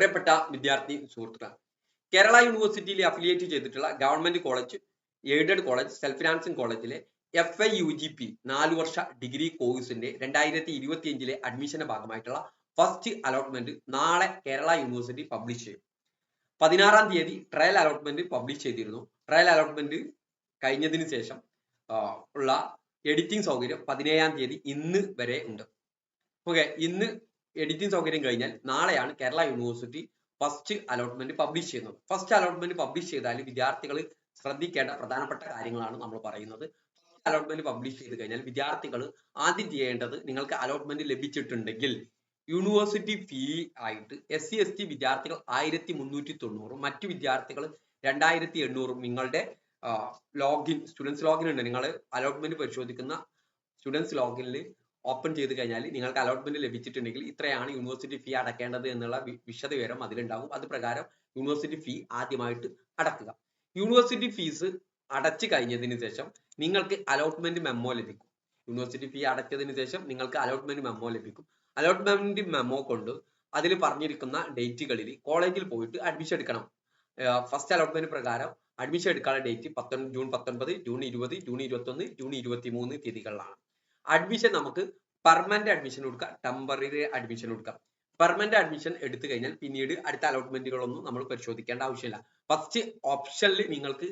പ്രിയപ്പെട്ട വിദ്യാർത്ഥി സുഹൃത്തുക്കളെ കേരള യൂണിവേഴ്സിറ്റിയിൽ അഫിലിയേറ്റ് ചെയ്തിട്ടുള്ള government college aided college self financing കോളേജിലെ F I U G P നാല് വർഷ ഡിഗ്രി കോഴ്സിന്റെ രണ്ടായിരത്തി ഇരുപത്തി അഞ്ചിലെ അഡ്മിഷന്റെ ഭാഗമായിട്ടുള്ള ഫസ്റ്റ് അലോട്ട്മെന്റ് നാളെ കേരള യൂണിവേഴ്സിറ്റി പബ്ലിഷ് ചെയ്യും. പതിനാറാം തീയതി ട്രയൽ അലോട്ട്മെന്റ് പബ്ലിഷ് ചെയ്തിരുന്നു. ട്രയൽ അലോട്ട്മെന്റ് കഴിഞ്ഞതിന് ശേഷം ഉള്ള എഡിറ്റിംഗ് സൗകര്യം പതിനേഴാം തീയതി ഇന്ന് വരെ ഉണ്ട്. ഓക്കെ ഇന്ന് എഡിറ്റിംഗ് സൗകര്യം കഴിഞ്ഞാൽ നാളെയാണ് Kerala university first allotment publish ചെയ്യുന്നത്. ഫസ്റ്റ് അലോട്ട്മെന്റ് പബ്ലിഷ് ചെയ്താൽ വിദ്യാർത്ഥികൾ ശ്രദ്ധിക്കേണ്ട പ്രധാനപ്പെട്ട കാര്യങ്ങളാണ് നമ്മൾ പറയുന്നത്. അലോട്ട്മെന്റ് പബ്ലിഷ് ചെയ്ത് കഴിഞ്ഞാൽ വിദ്യാർത്ഥികൾ ആദ്യം ചെയ്യേണ്ടത് നിങ്ങൾക്ക് അലോട്ട്മെന്റ് ലഭിച്ചിട്ടുണ്ടെങ്കിൽ യൂണിവേഴ്സിറ്റി ഫീ ആയിട്ട് എസ് സി എസ് ടി വിദ്യാർത്ഥികൾ ആയിരത്തി മുന്നൂറ്റി തൊണ്ണൂറും മറ്റു വിദ്യാർത്ഥികൾ രണ്ടായിരത്തി എണ്ണൂറും നിങ്ങളുടെ ലോഗിൻ സ്റ്റുഡൻസ് ലോഗിൻ ഉണ്ട്. നിങ്ങൾ അലോട്ട്മെന്റ് പരിശോധിക്കുന്ന സ്റ്റുഡൻസ് ലോഗിനിൽ ഓപ്പൺ ചെയ്ത് കഴിഞ്ഞാൽ നിങ്ങൾക്ക് അലോട്ട്മെന്റ് ലഭിച്ചിട്ടുണ്ടെങ്കിൽ ഇത്രയാണ് യൂണിവേഴ്സിറ്റി ഫീ അടക്കേണ്ടത് എന്നുള്ള വിശദവിവരം അതിലുണ്ടാകും അത് പ്രകാരം യൂണിവേഴ്സിറ്റി ഫീ ആദ്യമായിട്ട് അടക്കുക. യൂണിവേഴ്സിറ്റി ഫീസ് അടച്ചു കഴിഞ്ഞതിന് ശേഷം നിങ്ങൾക്ക് അലോട്ട്മെന്റ് മെമ്മോ ലഭിക്കും. യൂണിവേഴ്സിറ്റി ഫീ അടച്ചതിന് ശേഷം നിങ്ങൾക്ക് അലോട്ട്മെന്റ് മെമ്മോ ലഭിക്കും. അലോട്ട്മെന്റ് മെമ്മോ കൊണ്ട് അതിൽ പറഞ്ഞിരിക്കുന്ന ഡേറ്റുകളിൽ കോളേജിൽ പോയിട്ട് അഡ്മിഷൻ എടുക്കണം. ഫസ്റ്റ് അലോട്ട്മെന്റ് പ്രകാരം അഡ്മിഷൻ എടുക്കാനുള്ള ഡേറ്റ് പത്തൊൻപത് ജൂൺ പത്തൊൻപത് ജൂൺ ഇരുപത് ജൂൺ ഇരുപത്തൊന്ന് ജൂൺ ഇരുപത്തി മൂന്ന് തീയതികളിലാണ്. അഡ്മിഷൻ നമുക്ക് പെർമനന്റ് അഡ്മിഷൻ കൊടുക്കാം. ടെമ്പററി അഡ്മിഷൻ കൊടുക്കാം. പെർമനന്റ് അഡ്മിഷൻ എടുത്തു കഴിഞ്ഞാൽ പിന്നീട് അടുത്ത അലോട്ട്മെന്റുകളൊന്നും നമ്മൾ പരിശോധിക്കേണ്ട ആവശ്യമില്ല. ഫസ്റ്റ് ഓപ്ഷനിൽ നിങ്ങൾക്ക്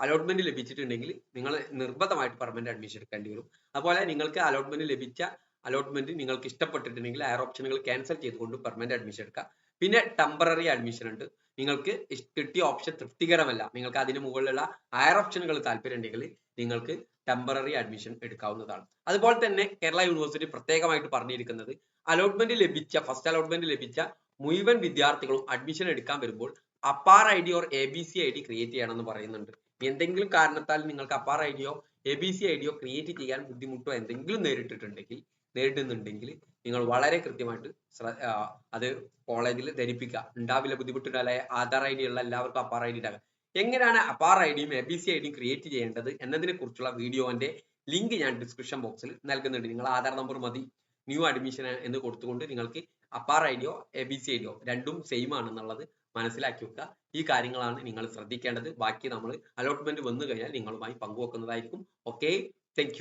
അലോട്ട്മെന്റ് ലഭിച്ചിട്ടുണ്ടെങ്കിൽ നിങ്ങൾ നിർബന്ധമായിട്ട് പെർമനന്റ് അഡ്മിഷൻ എടുക്കേണ്ടി വരും. അതുപോലെ നിങ്ങൾക്ക് അലോട്ട്മെന്റ് ലഭിച്ച അലോട്ട്മെന്റ് നിങ്ങൾക്ക് ഇഷ്ടപ്പെട്ടിട്ടുണ്ടെങ്കിൽ ഹയർ ഓപ്ഷനുകൾ ക്യാൻസൽ ചെയ്തുകൊണ്ട് പെർമനന്റ് അഡ്മിഷൻ എടുക്കുക. പിന്നെ ടെമ്പററി അഡ്മിഷൻ ഉണ്ട്. നിങ്ങൾക്ക് കിട്ടിയ ഓപ്ഷൻ തൃപ്തികരമല്ല. നിങ്ങൾക്ക് അതിന് മുകളിലുള്ള ഹയർ ഓപ്ഷനുകൾ താല്പര്യം ഉണ്ടെങ്കിൽ നിങ്ങൾക്ക് ടെമ്പററി അഡ്മിഷൻ എടുക്കാവുന്നതാണ്. അതുപോലെ തന്നെ കേരള യൂണിവേഴ്സിറ്റി പ്രത്യേകമായിട്ട് പറഞ്ഞിരിക്കുന്നത് അലോട്ട്മെന്റ് ലഭിച്ച ഫസ്റ്റ് അലോട്ട്മെന്റ് ലഭിച്ച മുഴുവൻ വിദ്യാർത്ഥികളും അഡ്മിഷൻ എടുക്കാൻ വരുമ്പോൾ APAAR I D or A B C I D create ചെയ്യണമെന്ന് പറയുന്നുണ്ട്. എന്തെങ്കിലും കാരണത്താൽ നിങ്ങൾക്ക് APAAR I deo A B C I create ചെയ്യാൻ ബുദ്ധിമുട്ടോ എന്തെങ്കിലും നേരിട്ടിട്ടുണ്ടെങ്കിൽ നേരിടുന്നുണ്ടെങ്കിൽ നിങ്ങൾ വളരെ കൃത്യമായിട്ട് അത് കോളേജിൽ ധരിപ്പിക്കുക. ഉണ്ടാവില്ല ബുദ്ധിമുട്ടുണ്ടാവില്ല ആധാർ ഐ ഡി ഉള്ള എല്ലാവർക്കും അപ്പാർ ഐ ഡി ഉണ്ടാകുക എങ്ങനെയാണ് അപ്പാർ ഐ ഡിയും എ ബി സി ഐ ഡിയും ക്രിയേറ്റ് ചെയ്യേണ്ടത് എന്നതിനെ കുറിച്ചുള്ള വീഡിയോന്റെ ലിങ്ക് ഞാൻ ഡിസ്ക്രിപ്ഷൻ ബോക്സിൽ നൽകുന്നുണ്ട്. നിങ്ങൾ ആധാർ നമ്പർ മതി ന്യൂ അഡ്മിഷൻ എന്ന് കൊടുത്തുകൊണ്ട് നിങ്ങൾക്ക് അപ്പാർ ഐ ഡിയോ എ ബി സി ഐ ഡിയോ രണ്ടും സെയിം ആണെന്നുള്ളത് മനസ്സിലാക്കി വെക്കുക ഈ കാര്യങ്ങളാണ് നിങ്ങൾ ശ്രദ്ധിക്കേണ്ടത്. ബാക്കി നമ്മൾ അലോട്ട്മെന്റ് വന്നു കഴിഞ്ഞാൽ നിങ്ങളുമായി പങ്കുവെക്കുന്നതായിരിക്കും. Okay thank